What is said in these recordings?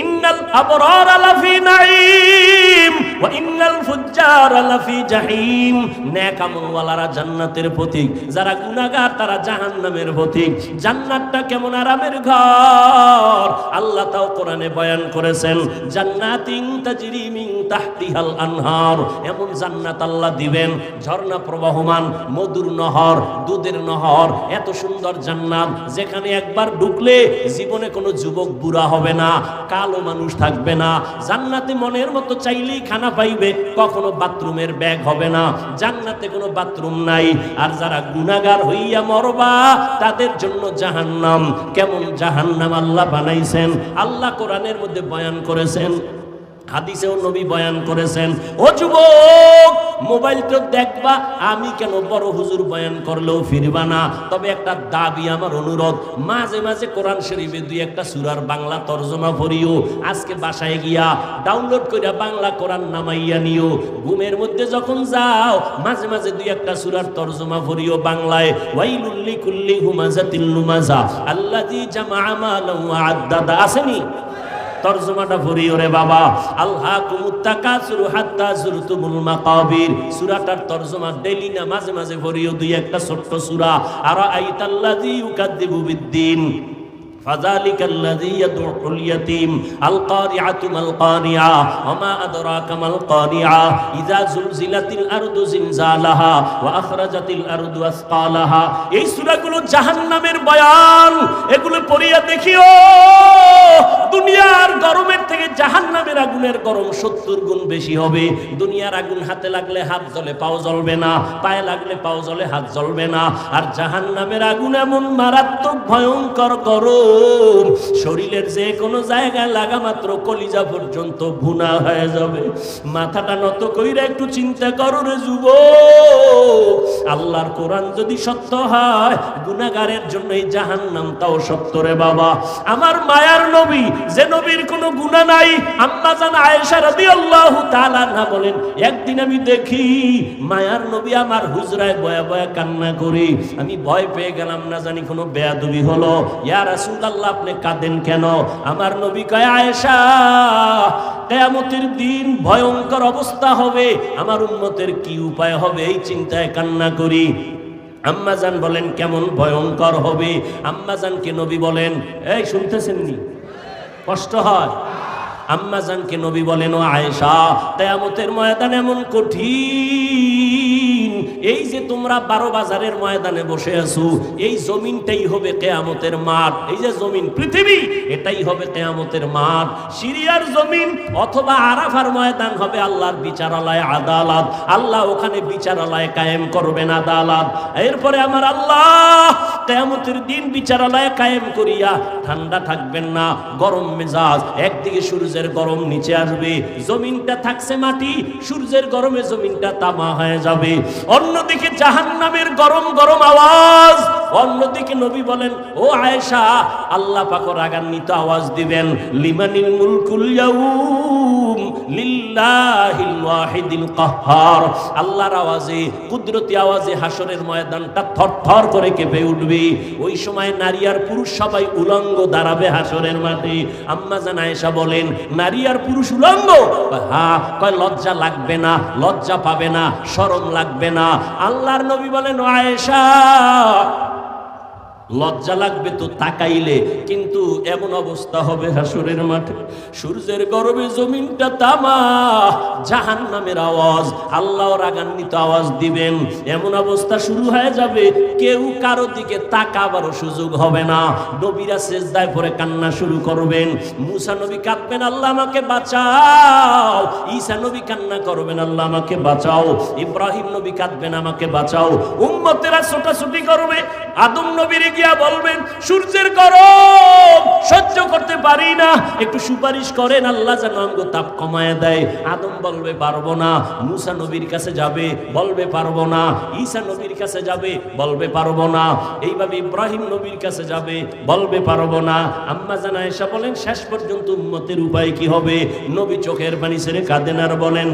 ইন্নাল আবরার আলাফি নাঈম। লাফি জাহিম। নেক আমলওয়ালারা জান্নাতের পথিক যারা গুনাহগার, তারা জাহান্নামের পথিক জান্নাতটা কেমন আরামের ঘর। আল্লাহ তাও কোরআনে বয়ান করেছেন, জান্নাতিন তাজরি মিন তাহতিহাল আনহার। এমন জান্নাত আল্লাহ দিবেন, ঝর্ণা প্রবাহমান, মধুর নহর, দুধের নহর, এত সুন্দর জান্নাত। যেখানে একবার ঢুকলে জীবনে কোনো যুবক বুড়া হবে না, কালো মানুষ থাকবে না। জান্নাতে মনের মতো চাইলেই খানা পাইবে, কখনো বাথরুমের ব্যাগ হবে না। জান্নাতে কোনো বাথরুম নাই। আর যারা গুনাগার হইয়া মরবা, তাদের জন্য জাহান্নাম। কেমন জাহান্নাম আল্লাহ বানাইছেন? আল্লাহ কোরআনের মধ্যে বয়ান করেছেন হাদিসেও নবী বয়ান করেছেন, ও যুবক, মোবাইল তো দেখবা, আমি কেন বড় হুজুর বয়ান করলেও ফিরবা না? তবে একটা দাবি আমার অনুরোধ, মাঝে মাঝে কোরআন শরীফে দুই একটা সুরার বাংলা তর্জমা পড়িও, আজকে বাসায় গিয়া ডাউনলোড কইরা বাংলা কোরআন নামাইয়া নিও। ঘুমের মধ্যে যখন যাও, মাঝে মাঝে দুই একটা সুরার তর্জমা পড়িও বাংলায় ওয়াইলুল্লি কুল্লি হুমাজাতিল লুমাজা আল্লাযী জামা মালাও আদ্দাদা। আসেনি তরজমাটা ভরি ওরে বাবা। আল্লাহ কুমুত্তাকাসুর হাত্তা জুরতুমুল মাকাবির। সূরাটার তর্জমা ডেলি না, মাঝে মাঝে ভরিও দুই একটা ছোট্ট সূরা। আর আইতাল্লাযী ইউকাদ্দিবু বিদ্দিন। فذلك الذي يدعو اليتيم القارعة ما القارعة وما أدراك ما القارعة إذا زلزلت الأرض زلزالها وأخرجت الأرض أثقالها এই সূরাগুলো জাহান্নামের বয়ান এগুলো পড়িয়া দেখিও দুনিয়ার গরমের থেকে জাহান্নামের আগুনের গরম সত্তর গুণ বেশি হবে দুনিয়ার আগুন হাতে লাগলে হাত জ্বলে পাও জ্বলবে না পায়ে লাগলে পাও জ্বলে হাত জ্বলবে না আর জাহান্নামের আগুন এমন মারাত্মক ভয়ঙ্কর গরম শরীরের যে কোনো জায়গায় লাগা মাত্র কলিজা পর্যন্ত ভুনা হয়ে যাবে। মাথাটা নত কইরা একটু চিন্তা করো রে যুব আল্লাহর কোরআন যদি সত্য হয় গুনাগারের জন্য এই জাহান্নাম তাও সত্য রে বাবা। আমার মায়ার নবী, যে নবীর কোনো গুণা নাই, আম্মা জান আয়েশা রাদিয়াল্লাহু তাআলা না বলেন, একদিন আমি দেখি মায়ার নবী আমার হুজরায় বয়া বয়া কান্না করি। আমি ভয় পেয়ে গেলাম, না জানি কোনো বেয়াদবি হলো। ইয়া রাসূলুল্লাহ আপনি কাঁদেন কেন? আমার নবী কয়, আয়েশা, কেয়ামতের দিন ভয়ঙ্কর অবস্থা হবে। আমার উম্মতের কি উপায় হবে? এই চিন্তায় কান্না করি। আম্মাজান বলেন, কেমন ভয়ঙ্কর হবে? আম্মাজানকে নবী বলেন, এই শুনতেছেন নি? কষ্ট হয়? আম্মাজানকে নবী বলেন, ও আয়েশা তেয়ামতের ময়দান এমন কঠিন। এই যে তোমরা বারো বাজারের ময়দানে বসে আছো, এই জমিনটাই হবে কেয়ামতের মাঠ। এই যে জমিন, পৃথিবী, এটাই হবে কেয়ামতের মাঠ। সিরিয়ার জমিন অথবা আরাফার ময়দান হবে আল্লাহর বিচারালয়, আদালত। আল্লাহ ওখানে বিচারালয় কায়েম করবেন আদালত। এরপরে আমার আল্লাহ কেয়ামতের দিন বিচারালয় কায়েম করিয়া ঠান্ডা থাকবেন না, গরম মেজাজ। একদিকে সূর্যের গরম নিচে আসবে, জমিনটা থাকছে মাটি, সূর্যের গরমে জমিনটা তামা হয়ে যাবে। অন্যদিকে জাহান্নামের গরম গরম আওয়াজ, অন্যদিকে নবী বলেন, ও আয়েশা, আল্লাহ পাক রাগান্বিত আওয়াজ দিবেন। লিমানিল মুলকুল ইয়াউম লিল্লাহিল ওয়াহিদিল কাহ্হার আল্লাহর আওয়াজে, কুদরতি আওয়াজে হাসরের ময়দানটা থরথর করে কেঁপে উঠবে। ওই সময় নারী আর পুরুষ সবাই উলঙ্গ দাঁড়াবে হাসরের মাঠে। আম্মা জান আয়েশা বলেন, নারী আর পুরুষ উলঙ্গ? হ্যাঁ কয়, লজ্জা লাগবে না, লজ্জা পাবে না, শরম লাগবে না। আল্লাহর নবী বলেন আয়েশা লজ্জা লাগবে তো তাকাইলে, কিন্তু এমন অবস্থা হবে হাসুরের মাঠে। সূর্যের গরমে জমিনটা তামা জাহান নামের আওয়াজ, আল্লাহ রাগান্বিত আওয়াজ দিবেন। এমন অবস্থা শুরু হয়ে যাবে, কেউ কারও দিকে তাকাবারও সুযোগ হবে না। নবীরা সেজদায় পরে কান্না শুরু করবেন। মুসা নবী কাঁদবেন, আল্লাহ আমাকে বাঁচাও। ঈসা নবী কান্না করবেন, আল্লাহ আমাকে বাঁচাও। ইব্রাহিম নবী কাঁদবেন, আমাকে বাঁচাও। উম্মতেরা ছোটাছুটি করবে, আদম নবীর গিয়া বলবেন, সূর্যের গরম, সহ্য করতে পারি না। একটু সুপারিশ করেন, আল্লাহ যেন আমগো তাপ কমায় দেয়। আদম বলবে, পারব না। মুসা নবীর কাছে যাবে, বলবে, পারব না। ঈসা নবীর কাছে যাবে, বলবে, পারব না। এইভাবে ইব্রাহিম নবীর কাছে যাবে, বলবে, পারব না। আম্মা জানা এসা বলেন, শেষ পর্যন্ত উম্মতের উপায় কি হবে? নবী চোখের পানি ছেড়ে কাঁদেন আর বলেন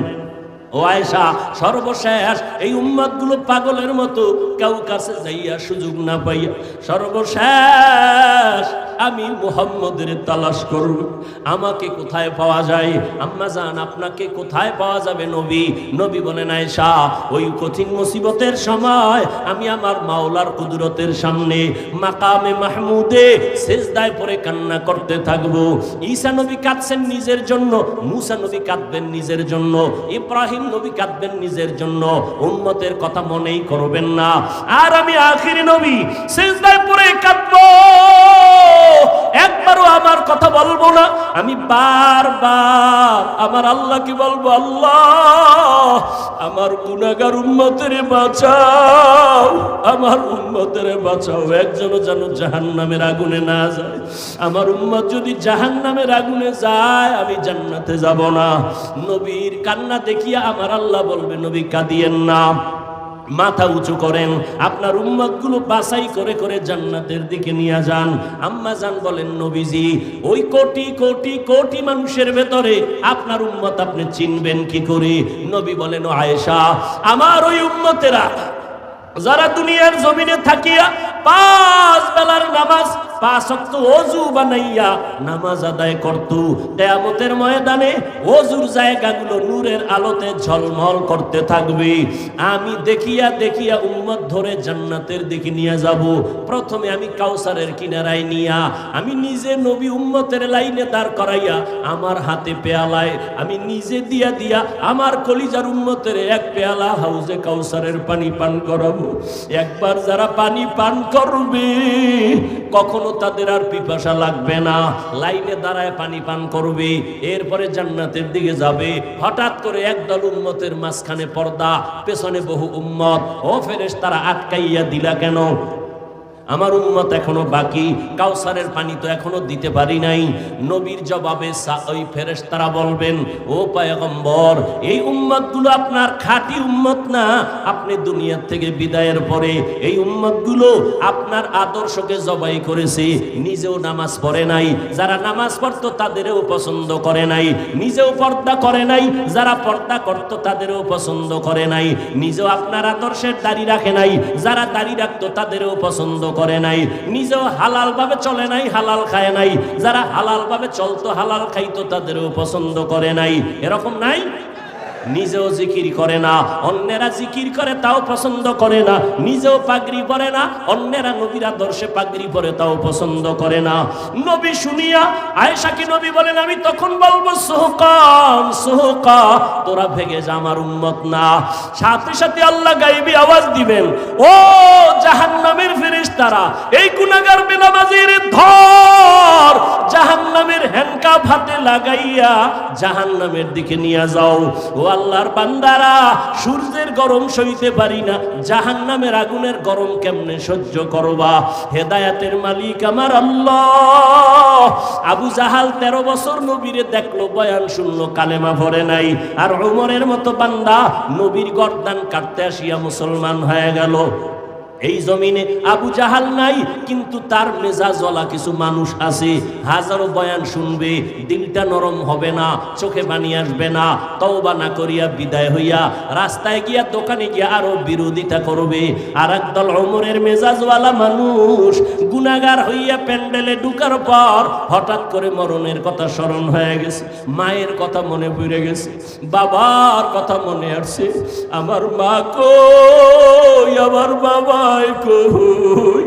ও আয়সা সর্বশেষ এই উম্মতগুলো পাগলের মতো কেউ কাছে যাইয়া সুযোগ না পাইয়া, সর্বশেষ আমি মুহাম্মদের তালাশ করব। আমাকে কোথায় পাওয়া যায়? আম্মা জান, আপনাকে কোথায় পাওয়া যাবে নবী? নবী বলেন, আয়েশা, ওই কঠিন মুসিবতের সময় আমি আমার মাওলার কুদরতের সামনে মাকামে মাহমুদে সেজদায় পরে কান্না করতে থাকব। ঈসা নবী কাঁদছেন নিজের জন্য, মুসা নবী কাঁদবেন নিজের জন্য, ইব্রাহিম নবী কাঁদবেন নিজের জন্য। উম্মতের কথা মনেই করবেন না। আর আমি আখিরি নবী, সেজদায় পরে আমি বারবার আমার আল্লাহকে বলব, আল্লাহ, আমার গুনাগার উন্মতের বাঁচাও, আমার উন্মতের বাঁচাও। একজনও যেন জাহান নামের আগুনে না যায়। আমার উম্মত যদি জাহান নামের আগুনে যায়, আমি জান্নাতে যাব না। নবীর কান্না দেখিয়া আমার আল্লাহ বলবে, নবী কাঁদিয়েন না। মাথা উঁচু করেন, আপনার উম্মতগুলো বাছাই করে করে জান্নাতের দিকে নিয়ে যান। আম্মা যান বলেন, নবীজি, ওই কোটি কোটি কোটি মানুষের ভেতরে আপনার উম্মত আপনি চিনবেন কি করে? নবী বলেন আয়েশা, আমার ওই উম্মতেরা যারা দুনিয়ার জমিনে থাকিয়া পাঁচ বেলার নামাজ, পাঁচ অক্ত অজু বানাইয়া নামাজ আদায় করত। কেয়ামতের ময়দানে অজুর জায়গাগুলো নূরের আলোতে ঝলমল করতে থাকবে। আমি দেখিয়া দেখিয়া উম্মত ধরে জান্নাতের দিকে নিয়ে যাব। প্রথমে আমি কাউসারের কিনারায় নিয়া, আমি নিজে নবী উম্মতের লাইনে দাঁড় করাইয়া আমার হাতে পেয়ালায়, আমি নিজে দিয়া দিয়া আমার কলিজার উম্মতের এক পেয়ালা হাউজে কাউসারের পানি পান করাবো। একবার যারা পানি পান করবে, কখনো তাদের আর পিপাসা লাগবে না। লাইনে দাঁড়ায় পানি পান করবে, এরপরে জান্নাতের দিকে যাবে। হঠাৎ করে একদল উন্মতের মাঝখানে পর্দা, পেছনে বহু উম্মত। ও ফেরেস তারা আটকাইয়া দিলা কেন? আমার উম্মত এখনও বাকি, কাউসারের পানি তো এখনও দিতে পারি নাই। নবীর জবাবে ওই ফেরেশতারা বলবেন, ও পায়গম্বর, এই উম্মতগুলো আপনার খাঁটি উম্মত না? আপনি দুনিয়ার থেকে বিদায়ের পরে এই উম্মতগুলো আপনার আদর্শকে জবাই করেছে, নিজেও নামাজ পড়ে নাই। যারা নামাজ পড়তো তাদেরও পছন্দ করে নাই। নিজেও পর্দা করে নাই, যারা পর্দা করতো তাদেরও পছন্দ করে নাই। নিজেও আপনার আদর্শের দাড়ি রাখে নাই, যারা দাড়ি রাখতো তাদেরও পছন্দ করে নাই, নিজেও হালাল ভাবে চলে নাই, হালাল খায় নাই। যারা হালাল ভাবে চলতো, হালাল খাইতো, তাদেরও পছন্দ করে নাই। এরকম নাই? নিজেও জিকির করে না, অন্যেরা জিকির করে তাও পছন্দ করে না, নিজেও পাগড়ি পরে না, অন্যেরা নবীর আদর্শে পাগড়ি পরে তাও পছন্দ করে না। নবী শুনিয়া আয়েশা কি নবী বলেন, আমি তখন বলব, সোহকান, সোহকা, তোরা ভেগে যা আমার উম্মত না। সাথে সাথে আল্লাহ গাইবি আওয়াজ দিবেন, ও জাহান্নামের ফেরেশতারা, এই গুনাহগার বেনামাজির ধর, জাহান্নামের হ্যান্ডকাপ হাতে লাগাইয়া জাহান্নামের দিকে নিয়ে যাও। ও আল্লাহর বান্দারা, সূর্যের গরম সইতে পারি না জাহান নামের আগুনের গরম কেমনে সহ্য করবা? হেদায়াতের মালিক আমার আল্লাহ। আবু জাহাল তেরো বছর নবীরে দেখল, বয়ান শুনলো, কালেমা ভরে নাই। আর ওমরের মতো বান্দা নবীর গর্দান কাটতে আসিয়া মুসলমান হয়ে গেল। এই জমিনে আবু জাহাল নাই, কিন্তু তার মেজাজ মেজাজওয়ালা কিছু মানুষ আছে। হাজারো বয়ান শুনবে, দিলটা নরম হবে না, চোখে পানি আসবে না, তওবা না করিয়া বিদায় হইয়া রাস্তায় গিয়া দোকানে গিয়া আরও বিরোধিতা করবে। আর একদল অমরের মেজাজওয়ালা মানুষ গুনাগার হইয়া প্যান্ডেলে ঢুকার পর হঠাৎ করে মরণের কথা স্মরণ হয়ে গেছে। মায়ের কথা মনে পড়ে গেছে, বাবার কথা মনে আসছে। আমার মা কই, আমার বাবাই কই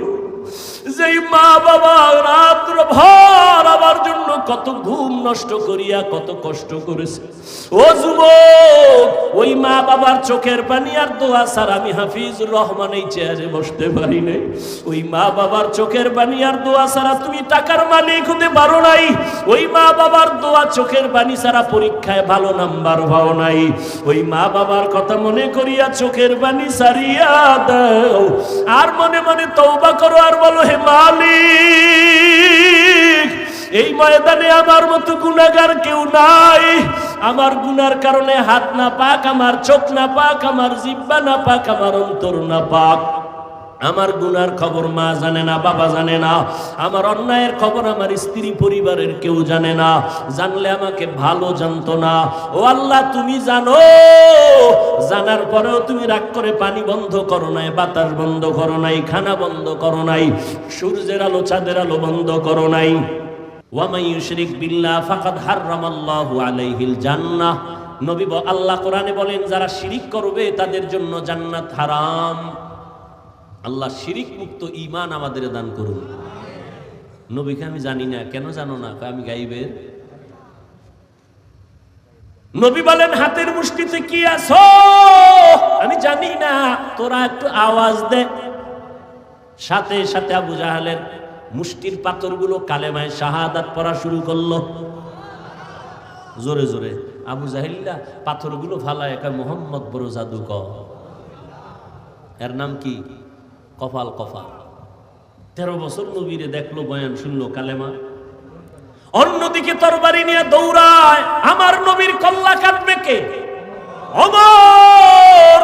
যেই মা বাবা রাত্র ভর আমার জন্য কত ঘুম নষ্ট করিয়া কত কষ্ট করেছে। ও যুবক, ওই মা বাবার চোখের পানি আর দোয়া স্যার আমি হাফিজুর রহমান এই চেয়ারে বসতে পারি নাই। ওই মা বাবার চোখের পানি আর দোয়া ছাড়া তুমি টাকার মালিক হতে পারো নাই। ওই মা বাবার দোয়া চোখের পানি ছাড়া পরীক্ষায় ভালো নাম্বার পাও নাই। ওই মা বাবার কথা মনে করিয়া চোখের পানি সারিয়া দাও। আর মনে মনে তওবা করো আর বলো, হে মালিক। এই ময়দানে আমার মতো গুণাগার কেউ নাই। আমার গুনার কারণে হাত না পাক, আমার চোখ না পাক, আমার জিব্বা না পাক, আমার অন্তর না পাক। আমার গুনার খবর মা জানে না, বাবা জানে না। আমার অন্যায়ের খবর আমার স্ত্রী পরিবারের কেউ জানে না। জানলে আমাকে ভালো জানতো না। ও আল্লাহ, তুমি জানো? জানার পরেও তুমি রাগ করে পানি বন্ধ করো নাই, বাতাস বন্ধ করো নাই, খানা বন্ধ করো নাই, সূর্যের আলো, চাঁদের আলো বন্ধ করো নাই। ওয়ামাই আল্লাহ কোরআনে বলেন, যারা শিরিক করবে তাদের জন্য জান্নাত হারাম। আল্লাহ শিরিক মুক্ত ইমান আমাদের দান করুন। নবীকে আমি জানি না, কেন জানো না? আমি গাইবের। নবী বলেন, হাতের মুষ্টিতে কি আছো? আমি জানি না, তোরা একটু আওয়াজ দে। সাথে সাথে আবু জাহালের মুষ্টির পাথরগুলো কালেমায় শাহাদাত পড়া শুরু করল। জোরে জোরে। আবু জাহিল্লা পাথরগুলো ফালায় একা মোহাম্মদ বড় জাদুকর। এর নাম কি? কপাল কপাল তেরো বছর নবীরে দেখল, বয়ান শুনলো, কালেমা। অন্যদিকে তরবারি নিয়ে দৌড়ায়, আমার নবীর কল্লা কাটবে কে? অমর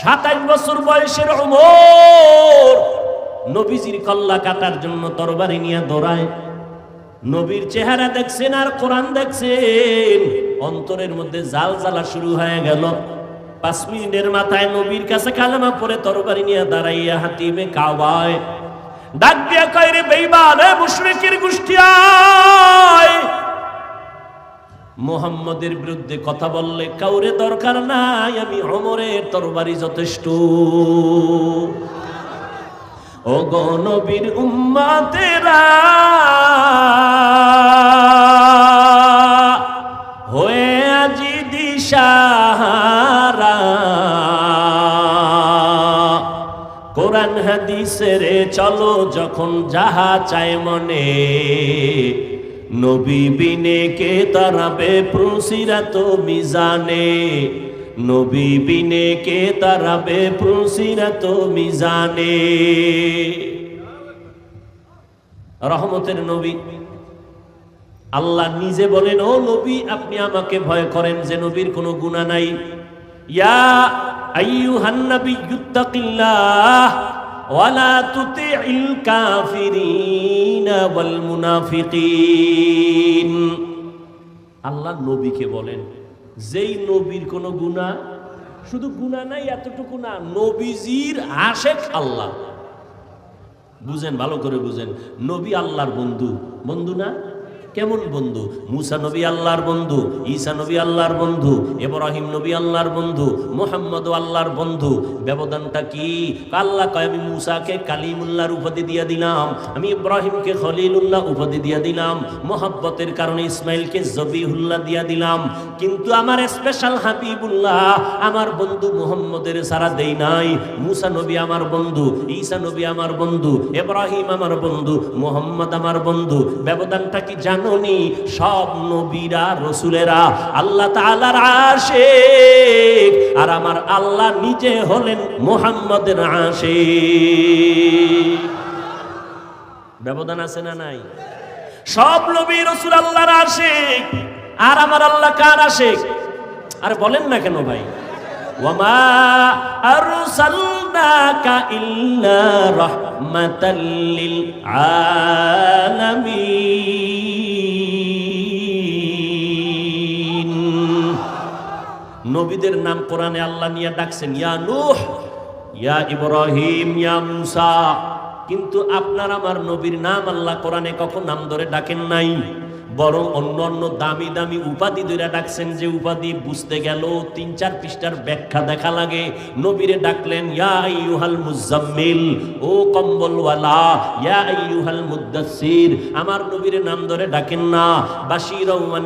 সাতাইশ বছর বয়সের অমর নবীজির কল্লা কাটার জন্য তরবারি নিয়ে দৌড়ায়। নবীর চেহারা দেখছেন আর কোরআন দেখছেন। অন্তরের মধ্যে জাল জ্বালা শুরু হয়ে গেল। পাঁচ মিনিটের মাথায় নবীর কাছে কালেমা পরে তরবারি নিয়ে দাঁড়াইয়া হাতিমে কাওয়ায়, ডাক দিয়া কয় রে বেইমান মুশরিকের গোষ্ঠী আয়! মোহাম্মদের বিরুদ্ধে কথা বললে কাউরে দরকার নাই, আমি অমরের তরবারি যথেষ্ট। ও গণবীর উম্মাতেরা কোরআন হাদিসের চলো যখন যাহা চায় মনে। নবী বিনে কে তারাবে প্রসিরাত মিজানে। নবী বিনে কে তারাবে প্রসিরাত মিজানে। রহমতের নবী। আল্লাহ নিজে বলেন, ও নবী, আপনি আমাকে ভয় করেন যে নবীর কোনো গুণা নাই। ইয়া আইয়ুহান নাবিয়্যুত্তাকিল্লাহ ওয়ালা তুতিইল কাফিরিন ওয়াল মুনাফিকিন। আল্লাহ নবীকে বলেন, যেই নবীর কোনো গুণা শুধু গুণা নাই, এতটুকু না, নবীজির আশেক আল্লাহ। বুঝেন, ভালো করে বুঝেন, নবী আল্লাহর বন্ধু। বন্ধু না? কেমন বন্ধু? মুসা নবী আল্লাহর বন্ধু, ঈসা নবী আল্লাহর বন্ধু, ইব্রাহিম নবী আল্লাহর বন্ধু, মোহাম্মদ আল্লাহর বন্ধু। ব্যবধানটা কি? আল্লাহ কয়, আমি মুসাকে কালিমুল্লাহর উপাধি দিয়ে দিলাম, আমি ইব্রাহিমকে খলিলুল্লাহ উপাধি দিয়ে দিলাম, মোহাব্বতের কারণে ইসমাইলকে জবিহুল্লাহ দিয়ে দিলাম। কিন্তু আমার স্পেশাল হাবিবুল্লাহ, আমার বন্ধু মোহাম্মদের সারা দেই নাই। মুসা নবী আমার বন্ধু, ঈসা নবী আমার বন্ধু, ইব্রাহিম আমার বন্ধু, মোহাম্মদ আমার বন্ধু। ব্যবধানটা কি জাননি সব নবীরা, রসুলেরা। আল্লাহ তাআলার আশিক। আর আমার আল্লাহ নিজে হলেন মোহাম্মদের আশিক। ব্যবধান আছে না নাই? সব নবী, রসুল আল্লাহর আশিক। আর আমার আল্লাহ কার আশিক? আর বলেন না কেন ভাই? ওয়ামা আরসালনাকা ইল্লা রাহমাতাল লিল নবীদের নাম কোরআনে আল্লাহ নিয়ে ডাকছেন, ইয়া নূহ, ইয়া ইব্রাহিম, ইয়া মুসা। কিন্তু আপনার আমার নবীর নাম আল্লাহ কোরআনে কখন নাম ধরে ডাকেন নাই? বরং অন্য অন্য দামি দামি উপাধি ধরে ডাকছেন যে উপাধি বুঝতে গেল তিন চার পৃষ্ঠার ব্যাখ্যা দেখা লাগে। নবীরে ডাকলেন, ইয়া মুজাম্মিল, ও কম্বলওয়ালা, ইয়া আইয়ুহাল মুদ্দাসসির আমার নবীরে নাম ধরে ডাকেন না।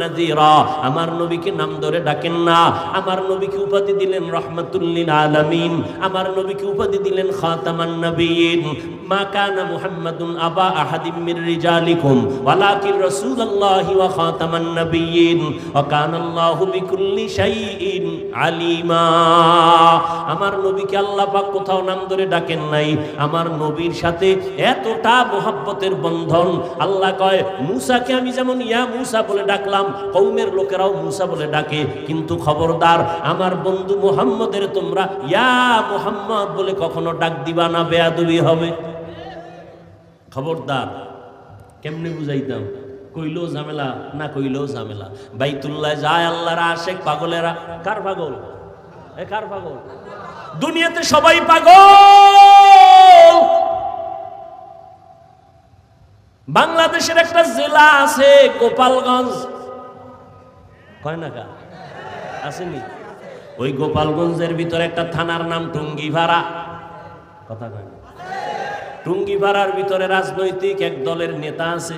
নাযীরা, আমার নবীকে নাম ধরে ডাকেন না। আমার নবীকে উপাধি দিলেন রহমাতুল লিল আলামিন, আমার নবীকে উপাধি দিলেন খাতামান নবীন। মুহাম্মাদুন আবা আহাদিম মির রিজালিকুম, ওয়ালাকিন রাসূলুল্লাহি ওয়া খাতামান নাবিয়্যিন, ওয়া বিকুল্লি শাইইন আলিমা। আমার নবীকে আল্লাহ পাক কোথাও নাম ধরে ডাকেন নাই। আমার নবীর সাথে এতটা মোহাব্বতের বন্ধন। আল্লাহ কয়, মুসাকে আমি যেমন ইয়া মুসা বলে ডাকলাম কৌমের লোকেরাও মুসা বলে ডাকে। কিন্তু খবরদার, আমার বন্ধু মোহাম্মদের তোমরা ইয়া মোহাম্মদ বলে কখনো ডাক দিবা না, বেয়াদবি হবে। খবরদার, কেমনে বুঝাইতাম? কইলেও ঝামেলা, না কইলেও ঝামেলা। বাইতুল্লাহ যায় আল্লাহর আশেক পাগলেরা, কার পাগল? এ কার পাগল? দুনিয়াতে সবাই পাগল! বাংলাদেশের একটা জেলা আছে, গোপালগঞ্জ। কয় না কা আসেনি? ওই গোপালগঞ্জের ভিতরে একটা থানার নাম টুঙ্গিভাড়া। কথা কয় না টুঙ্গিভাড়ার ভিতরে রাজনৈতিক এক দলের নেতা আছে।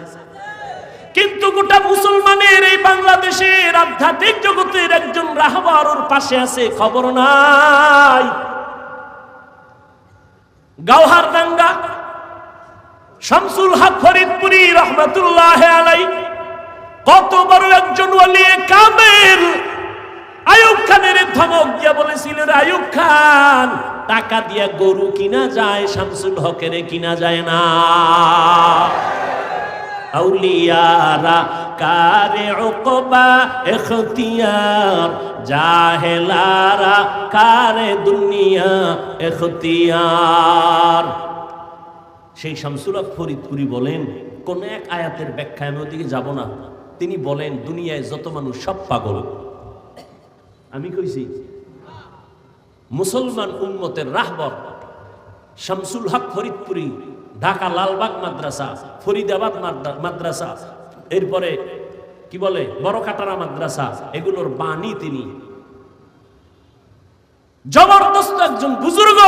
কিন্তু গোটা মুসলমানের এই বাংলাদেশের আধ্যাত্মিক জগতের একজন রাহবার ওর পাশে আছে, খবর নাই। গাওহার দাঙ্গা, শামসুল হক ফরিদপুরি রহমতুল্লাহ আলাই কত বড় একজন ওয়ালি কামেল আয়ুব খানের ধমক দিয়া বলেছিল রে আয়ুব খান, টাকা দিয়া গরু কিনা যায়, শামসুল হকেরে কিনা যায় না। আউলিয়ারা, কারে উকবা এখতিয়ার, জাহেলারা, কারে দুনিয়া এখতিয়ার। সেই শামসুল হক ফরিদপুরি বলেন, কোন এক আয়াতের ব্যাখ্যা আমি ওদিকে যাব না। তিনি বলেন, দুনিয়ায় যত মানুষ সব পাগল। আমি কইছি, মুসলমান উম্মতের রাহবর শামসুল হক ফরিদপুরি, ঢাকা লালবাগ মাদ্রাসা, ফরিদাবাদ মাদ্রাসা, এরপরে কি বলে বড় কাটারা মাদ্রাসা, এগুলোর বাণী তিনি। জবরদস্ত একজন বুজুর্গ,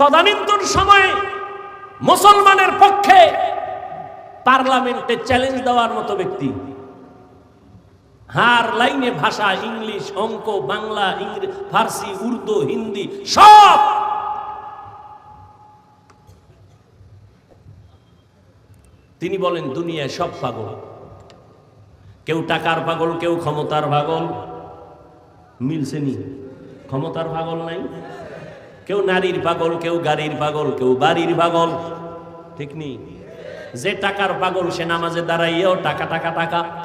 তদানীন্তন সময়ে মুসলমানের পক্ষে পার্লামেন্টে চ্যালেঞ্জ দেওয়ার মতো ব্যক্তি। হার লাইনে ভাষা, ইংলিশ, অঙ্ক, বাংলা ইংরেজি ফার্সি, উর্দু, হিন্দি, সব। তিনি বলেন, দুনিয়ায় সব পাগল। কেউ টাকার পাগল, কেউ ক্ষমতার পাগল। মিলছে নি? ক্ষমতার পাগল নাই? কেউ নারীর পাগল, কেউ গাড়ির পাগল, কেউ বাড়ির পাগল। ঠিক নেই যে টাকার পাগল, সে নামাজে দাঁড়াইয়েও টাকা টাকা টাকা।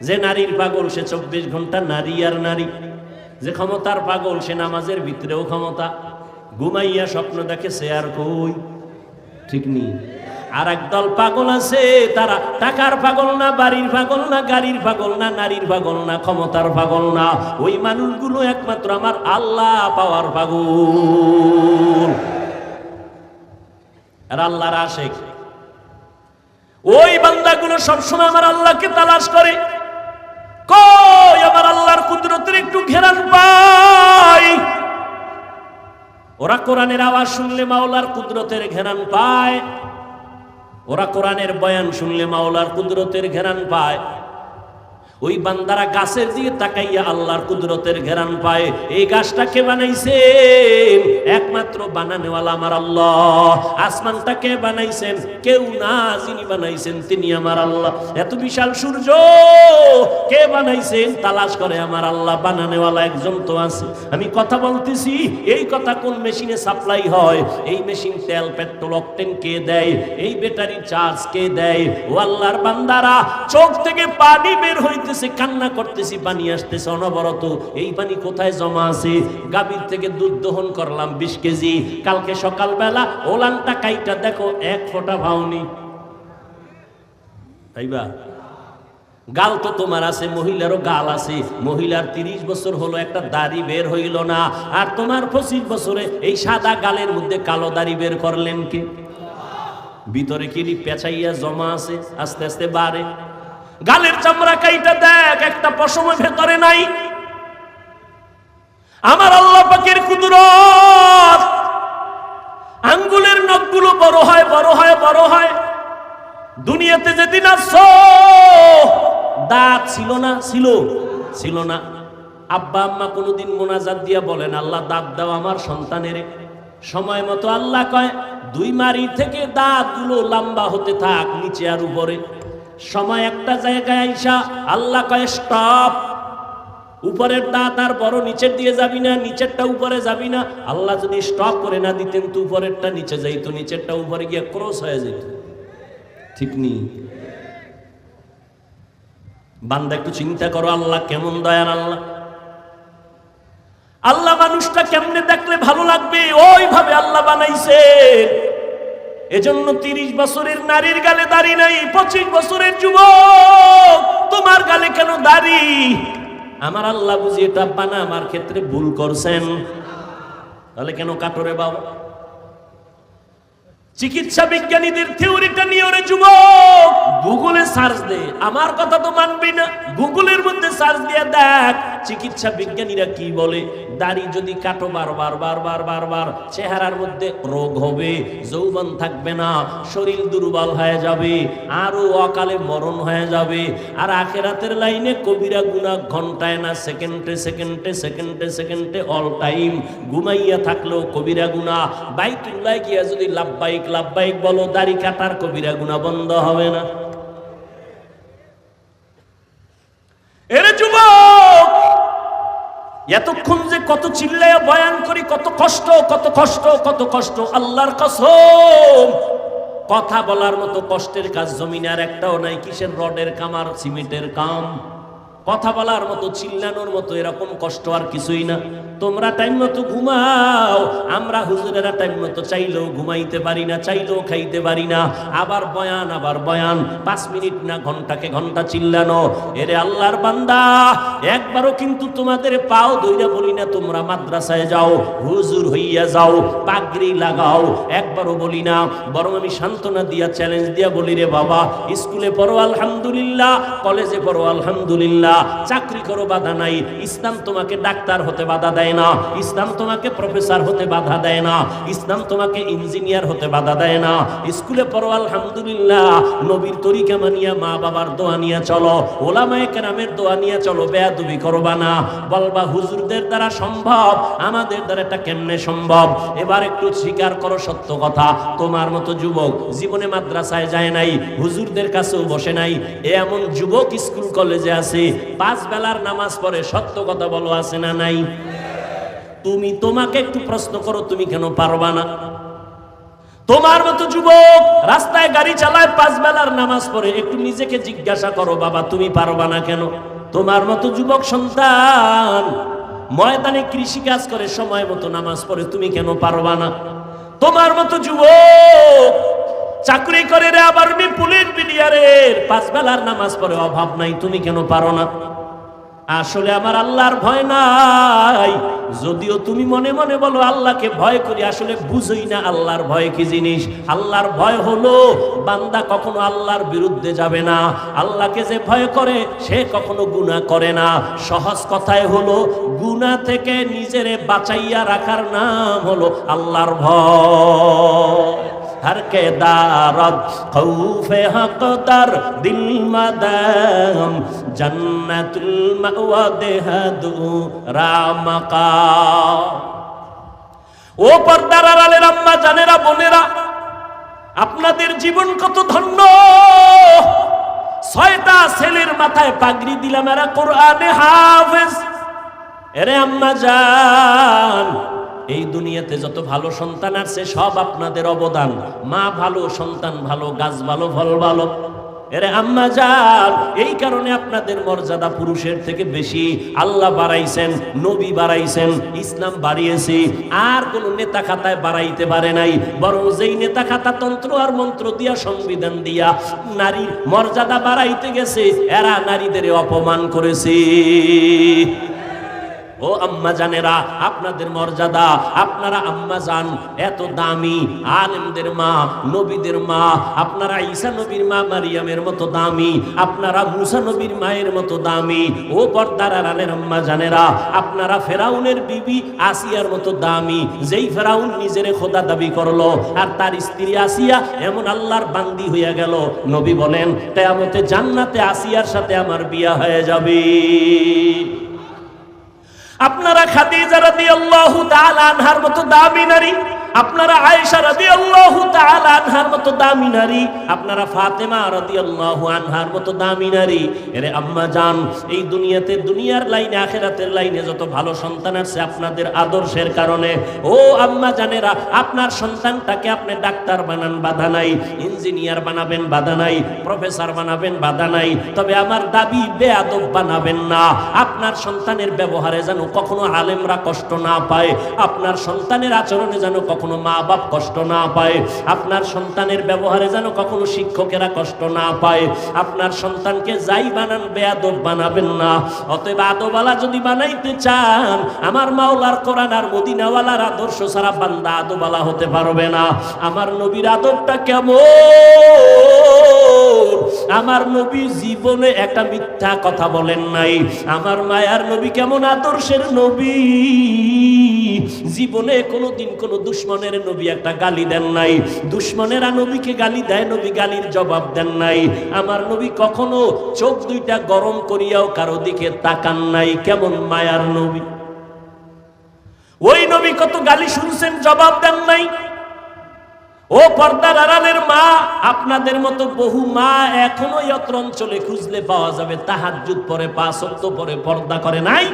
যে নারীর পাগল, সে চব্বিশ ঘণ্টা নারী আর নারী। যে ক্ষমতার পাগল, সে নামাজের ভিতরেও ক্ষমতা। ঘুমাইয়া স্বপ্ন দেখে সে আর কই? ঠিক নেই। আর একদল পাগল আছে, তারা টাকার পাগল না, বাড়ির পাগল না, গাড়ির পাগল না, নারীর পাগল না, ক্ষমতার পাগল না। ওই মানুষগুলো একমাত্র আমার আল্লাহ পাওয়ার পাগল। আর আল্লাহর আশেখ ওই বান্দাগুলো সবসময় আমার আল্লাহকে তালাশ করে। কই, আমার আল্লাহর কুদরতের একটু ঘেরান পাই ওরা কোরআনের আওয়াজ শুনলে মাওলার কুদরতের ঘেরান পায়। ওরা কোরআনের বয়ান শুনলে মাওলার কুদরতের ঘেরান পায়। ওই বান্দারা গাছের দিকে তাকাইয়া আল্লাহর কুদরতের ঘেরান পায়। এই গাছটা কে বানাইছেন একমাত্র বানানেওয়ালা আমার আল্লাহ। আসমানটা কে বানাইছেন? কেউ না যিনি বানাইছেন তিনি আমার আল্লাহ। এত বিশাল সূর্য, কে বানাইছেন? তালাশ করে আমার আল্লাহ, বানানেওয়ালা একজন তো আছে। আমি কথা বলতেছি, এই কথা কোন মেশিনে সাপ্লাই হয়? এই মেশিন তেল, পেট্রোল, অকটেন কে দেয়? এই ব্যাটারি চার্জ কে দেয়? ও আল্লাহর বান্দারা, চোখ থেকে পানি বের হইতেছে কান্না করতেছি, পানি আসতেছে, অনবরত এই পানি কোথায় জমা আছে? গাভীর থেকে দুধ দহন করলাম বিশ কেজি। কালকে সকালবেলা ওলানটা কাইটা, দেখো, এক ফোঁটা ভাওনি। তাইবা? গাল তো তোমার আছে, মহিলারও গাল আছে। মহিলার তিরিশ বছর হলো, একটা দাড়ি বের হইল না। আর তোমার পঁচিশ বছরে এই সাদা গালের মধ্যে কালো দাড়ি বের করলেন কে? ভিতরে কি পেঁচাইয়া জমা আছে? আস্তে আস্তে বাড়ে। গালের চামড়া কাইটা দেখ, একটা পশম ভেতরে নাই। আমার আল্লাহ পাকের কুদরত। আঙ্গুলের নখগুলো বড় হয় বড় হয় বড় হয়। দুনিয়াতে যেদিন আসছো, দাঁত ছিল না, ছিল ছিল না। আব্বা আম্মা কোনোদিন মোনাজাত দিয়া বলেন, আল্লাহ দাঁত দাও আমার সন্তানের। সময় মতো আল্লাহ কয়, দুই মারি থেকে দাঁতগুলো লম্বা হতে থাক, নিচে আর উপরে। সময় একটা জায়গায় আইসা আল্লাহ কয়, স্টপ। উপরের দাঁত আর বড় নিচের দিয়ে যাবি না, নিচেরটা উপরে যাবি না। আল্লাহ যদি স্টপ করে না দিতেন তো উপরেরটা নিচে যাইতো, নিচেরটা উপরে গিয়ে ক্রস হয়ে যেত। ঠিক নেই বান্দা, একটু চিন্তা করো, আল্লাহ কেমন দয়ার আল্লাহ? আল্লাহ মানুষটা কেমনে দেখলে ভালো লাগবে? ওইভাবে আল্লাহ বানাইছে। এজন্য তিরিশ বছরের নারীর গালে দাড়ি নাই, পঁচিশ বছরের যুবক, তোমার গালে কেন দাড়ি? আমার আল্লাহ বুঝি এটা বানা আমার ক্ষেত্রে ভুল করছেন। তাহলে কেন কাটরে বাবা চিকিৎসা বিজ্ঞানীদের থিওরিটা নিয়ে ওরে যুবক। গুগলে সার্চ দে, আমার কথা তো মানবি না। গুগলের মধ্যে সার্চ দিয়ে দেখ। চিকিৎসা বিজ্ঞানীরা কি বলে? দাড়ি যদি কাটো বারবার বারবার বারবার, চেহারার মধ্যে রোগ হবে, যৌবন থাকবে না, শরীর দুর্বল হয়ে যাবে, আরও অকালে মরণ হয়ে যাবে। আর আখেরাতের লাইনে কবিরা গুণা ঘন্টায় না, সেকেন্ডে সেকেন্ডে সেকেন্ডে সেকেন্ডে অল টাইম ঘুমাইয়া থাকলেও কবিরা গুণা। বাইতুল্লাহ গিয়া যদি লাভবাহিক লাভবাহিক বলো, দাড়ি কাটার কবিরা গুণা বন্ধ হবে না। এরে যুবক! এতক্ষণ যে কত চিল্লায় বয়ান করি, কত কষ্ট কত কষ্ট কত কষ্ট, আল্লাহর কসম। কথা বলার মতো কষ্টের কাজ জমিনার একটাও নাই, কিসের রডের কামার সিমেন্টের কাম? কথা বলার মতো, চিল্লানোর মতো এরকম কষ্ট আর কিছুই না। তোমরা টাইম মতো ঘুমাও, আমরা হুজুরেরা টাইম মতো চাইলেও ঘুমাইতে পারি না, চাইলেও খাইতে পারি না। আবার বয়ান আবার বয়ান, পাঁচ মিনিট না ঘন্টাকে ঘণ্টা চিল্লানো। এরে আল্লাহর বান্দা, একবারও কিন্তু তোমাদের পাও দইরা বলি না, তোমরা মাদ্রাসায় যাও, হুজুর হইয়া যাও, পাগড়ি লাগাও, একবারও বলি না। বরং আমি সান্ত্বনা দিয়া চ্যালেঞ্জ দিয়া বলি রে বাবা, স্কুলে পড়ো, আলহামদুলিল্লাহ, কলেজে পড়ো, আলহামদুলিল্লাহ। চাকরি করো, বাধা নাই। ইসলাম তোমাকে ডাক্তার হতে বাধা দেয় না। ইসলাম তোমাকে প্রফেসর হতে বাধা দেয় না। ইসলাম তোমাকে ইঞ্জিনিয়ার হতে বাধা দেয় না। স্কুলে পড়ো, আলহামদুলিল্লাহ। নবীর তরিকা মানিয়া মা বাবার দোয়া নিয়ে চলো। ওলামায়ে কেরামের দোয়া নিয়ে চলো, বেয়াদুবি করবা না। বলবা, হুজুরদের দ্বারা সম্ভব, আমাদের দ্বারা এটা কেমনে সম্ভব? এবার একটু স্বীকার করো, সত্য কথা। তোমার মতো যুবক জীবনে মাদ্রাসায় যায় নাই, হুজুরদের কাছেও বসে নাই। এমন যুবক স্কুল কলেজে আছে পাঁচ বেলার নামাজ পড়ে সত্য কথা বলো, আছে না নাই? তুমি তোমাকে একটু প্রশ্ন করো, তুমি কেন পারবা না? তোমার মতো যুবক রাস্তায় গাড়ি চালায় পাঁচ বেলার নামাজ পড়ে, একটু নিজেকে জিজ্ঞাসা করো, বাবা, তুমি পারবা না কেন? তোমার মতো যুবক সন্তান ময়দানে কৃষি কাজ করে সময় মতো নামাজ পড়ে, তুমি কেন পারবা না? তোমার মতো যুবক চাকরি করে রে আবার পুলিশ বিলিয়ারের পাঁচ বেলার নামাজ পড়ে অভাব নাই, তুমি কেন পারো না? আসলে আমার আল্লাহর ভয় নাই। যদিও তুমি মনে মনে বলো, আল্লাহকে ভয় করি, আসলে বুঝই না আল্লাহর ভয় কি জিনিস। আল্লাহর ভয় হলো, বান্দা কখনো আল্লাহর বিরুদ্ধে যাবে না। আল্লাহকে যে ভয় করে, সে কখনো গুনাহ করে না। সহজ কথায় হলো, গুনাহ থেকে নিজেরে বাঁচাইয়া রাখার নাম হলো আল্লাহর ভয়। ہر کے دارت خوف حق در دل مدام جنت المعوى دہدو কা ও পর্দার আড়ালের আম্মা, জানেরা, বোনেরা, আপনাদের জীবন কত ধন্য। ছয়টা ছেলের মাথায় পাগড়ি দিলাম এরা কোরআনে হাফেজ। এরে আম্মা জান এই দুনিয়াতে যত ভালো সন্তান আছে, সব আপনাদের অবদান। মা ভালো, সন্তান ভালো, গাছ ভালো, ফল ভালো। এরে আম্মা যান এই কারণে আপনাদের মর্যাদা পুরুষের থেকে বেশি। আল্লাহ বাড়াইছেন, নবী বাড়াইছেন, ইসলাম বাড়িয়েছে। আর কোন নেতা খাতায় বাড়াইতে পারে নাই। বরং যেই নেতা খাতা তন্ত্র আর মন্ত্র দিয়া, সংবিধান দিয়া, নারীর মর্যাদা বাড়াইতে গেছে, এরা নারীদের অপমান করেছে। ও আম্মা জানেরা, আপনাদের মর্যাদা, আপনারা আম্মা জান, এত দামি আলেমদের মা, নবীদের মা, আপনারা ঈসা নবীর মা, মারিয়ামের মতো দামি, আপনারা মুসা নবীর মায়ের মতো দামি, ও পর্দার আড়ালের আম্মা জানেরা, আপনারা ফেরাউনের বিবি আসিয়ার মতো দামি, যেই ফেরাউন নিজের খোদা দাবি করল, আর তার স্ত্রী আসিয়া এমন আল্লাহর বান্দি হইয়া গেল। নবী বলেন, কেয়ামতে জান্নাতে আসিয়ার সাথে আমার বিয়া হয়ে যাবে। আপনারা খাদিজা রাদিয়াল্লাহু তাআলা আনহার মতো দামি নারী আপনারা আয়েশা রাদিয়াল্লাহু তাআলা আনহার মতো দামি নারী, আপনারা ফাতেমা রাদিয়াল্লাহু আনহার মতো দামি নারী। এরে আম্মা জান, এই দুনিয়াতে, দুনিয়ার লাইনে, আখেরাতের লাইনে যত ভালো সন্তান আছে আপনাদের আদর্শের কারণে। ও আম্মা জানেরা, আপনার সন্তানটাকে আপনি ডাক্তার বানান, বাধা নাই। ইঞ্জিনিয়ার বানাবেন, বাধা নাই। প্রফেসর বানাবেন, বাধা নাই। তবে আমার দাবি, বেয়াদব বানাবেন না। আপনার সন্তানের ব্যবহারে যেন কখনো আলেমরা কষ্ট না পায়। আপনার সন্তানের আচরণে যেন কখনো মা বাপ কষ্ট না পায়। আপনার সন্তানের ব্যবহারে যেন কখনো শিক্ষকেরা কষ্ট না পায়। আপনার সন্তানকে যাই বানান, বেয়াদব বানাবেন না। অতএব আদবালা যদি বানাইতে চান, আমার মাওলার কোরআন আর মদিনাওয়ালার আদর্শ ছাড়া বান্দা আদবালা হতে পারবে না। আমার নবীর আদবটা কেমন? আমার নবী জীবনে একটা মিথ্যা কথা বলেন নাই। আমার মায়ার নবী কেমন আদর্শের নবী? জীবনে কোনোদিন কোনো দুশ্মনের নবী একটা গালি দেন নাই। দুশ্মনেরা নবীকে গালি দেয়, নবী গালির জবাব দেন নাই। আমার নবী কখনো চোখ দুইটা গরম করিয়াও কারও দিকে তাকান নাই। কেমন মায়ার নবী। ওই নবী কত গালি শুনছেন, জবাব দেন নাই। ও পর্দার আড়ালের মা, আপনাদের মতো বহু মা এখনও যত্র অঞ্চলে খুঁজলে পাওয়া যাবে। তাহাজ্জুদ পরে, পাঁচ অক্ত পরে পর্দা করে নাই।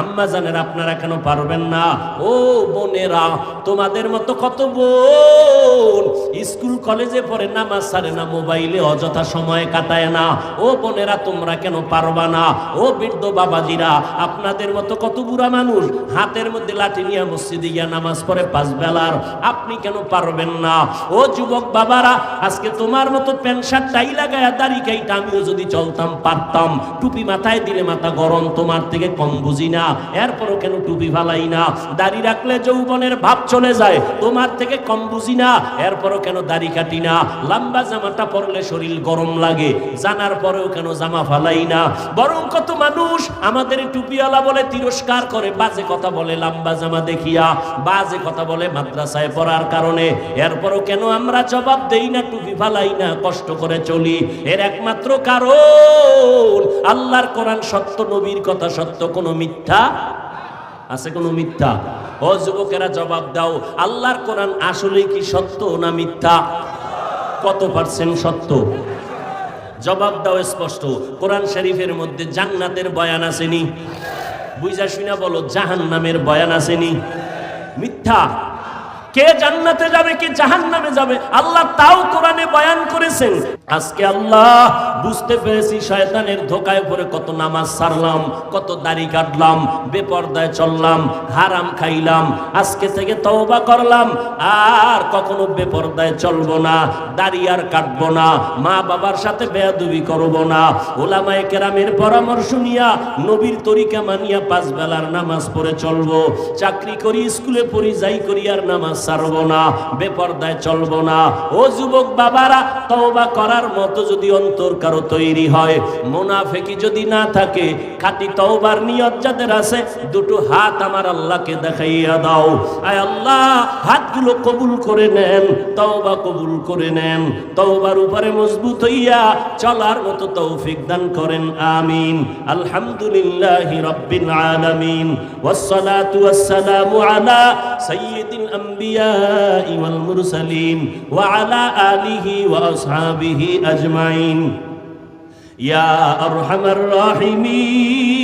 আম্মা জানেন আপনারা কেন পারবেন না? ও বোনেরা, তোমাদের মতো কত বোন স্কুল কলেজে পড়ে নামাজ সারে না, মোবাইলে অযথা সময় কাটায় না। ও বোনেরা, তোমরা কেন পারবা না? ও বৃদ্ধ বাবাজিরা, আপনাদের মতো কত বুড়া মানুষ হাতের মধ্যে লাঠি নিয়ে মসজিদে গিয়া নামাজ পড়ে পাঁচ বেলার, আপনি কেন পারবেন না? ও যুবক বাবারা, আজকে তোমার মতো প্যান্ট শার্ট টাই লাগায় দাড়ি কাইটা আমিও যদি চলতাম, পারতাম। টুপি মাথায় দিলে মাথা গরম, তোমার থেকে কম বুঝি না। এরপরও কেন টুপি ফালাই না? দাড়ি রাখলে যৌবনের ভাব চলে যায়, তোমার থেকে কম বুঝি না, এরপরও কেন দাড়ি কাটি না? লম্বা জামাটা পরলে শরীর গরম লাগে, জানার পরেও কেন জামা ফালাই না? বরং কত মানুষ আমাদের টুপিওয়ালা বলে তিরস্কার করে, বাজে কথা বলে লম্বা জামা দেখিয়া, বাজে কথা বলে মাদ্রাসায় পড়ার কারণে। এরপরও কেন আমরা জবাব দেই না, টুপি ফালাই না, কষ্ট করে চলি? এর একমাত্র কারণ, আল্লাহর কোরআন সত্য, নবীর কথা সত্য, কোনো মিথ্যা আছে কোনো মিথ্যা? ও যুবকেরা জবাব দাও, আল্লাহর কোরআন আসলে কি সত্য না মিথ্যা? কত পার্সেন্ট সত্য? জবাব দাও স্পষ্ট। কোরআন শরীফের মধ্যে জান্নাতের বয়ান আসেনি। বুঝা শুনা বলো জাহান নামের বয়ান আসেনি। মিথ্যা? কে জান্নাতে যাবে, কে জাহান্নামে যাবে? আল্লাহ তাও কোরআনে বয়ান করেছেন, আজকে আল্লাহ বুঝতে পেরেছি শয়তানের ধোকায় পড়ে কত নামাজ সারলাম, কত দাড়ি কাটলাম, বেপর্দায় চললাম, হারাম খাইলাম, আজকে থেকে তওবা করলাম, আর কখনো বেপর্দায় চলবো না, দাড়ি আর কাটবো না, মা বাবার সাথে বেয়াদুবি করব না। ওলামায়ে কেরামের পরামর্শ নিয়া নবীর তরিকা মানিয়া পাঁচ বেলার নামাজ পড়ে চলবো, চাকরি করি, স্কুলে পড়ি, যাই করি আর নামাজ ছাড়বো না, বেপর্দায় চলবো না। ও যুবক বাবারা, তওবা করার মতো যদি অন্তর কারও তৈরি হয়, মোনাফেকি যদি না থাকে, খাঁটি তওবার নিয়ত যাদের আছে, দুটো হাত আমার আল্লাহকে দেখাইয়া দাও। আয় আল্লাহ, হাতগুলো কবুল করে নেন, তওবা কবুল করে নেন, তওবার উপরে মজবুত হইয়া চলার মতো তৌফিক দান করেন, আমিন। আলহামদুলিল্লাহি রাব্বিল আলামিন। ওয়াসসালাতু ওয়াসসালামু আলা সাইয়্যিদিল আম্বিয়াই الأنبياء والمرسلين وعلى آله وأصحابه أجمعين. يا أرحم الراحمين.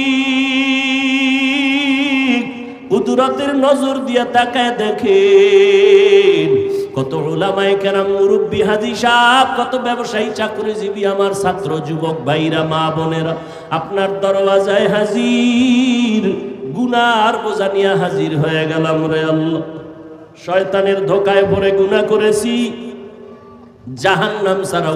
কুদরতের নজর দিয়ে তাকায় দেখেন, কত ওলামায়ে কেরাম মুরব্বী হাজি সাহেব, কত ব্যবসায়ী চাকরিজীবী আমার ছাত্র যুবক ভাইরা, মা বোনেরা, আপনার দরওয়াজায় হাজির, গুনার বোঝা নিয়ে হাজির হয়ে গেলাম রে আল্লাহ। শয়তানের ধোকায় পড়ে গুনাহ করেছি, জাহান্নাম ছাড়াও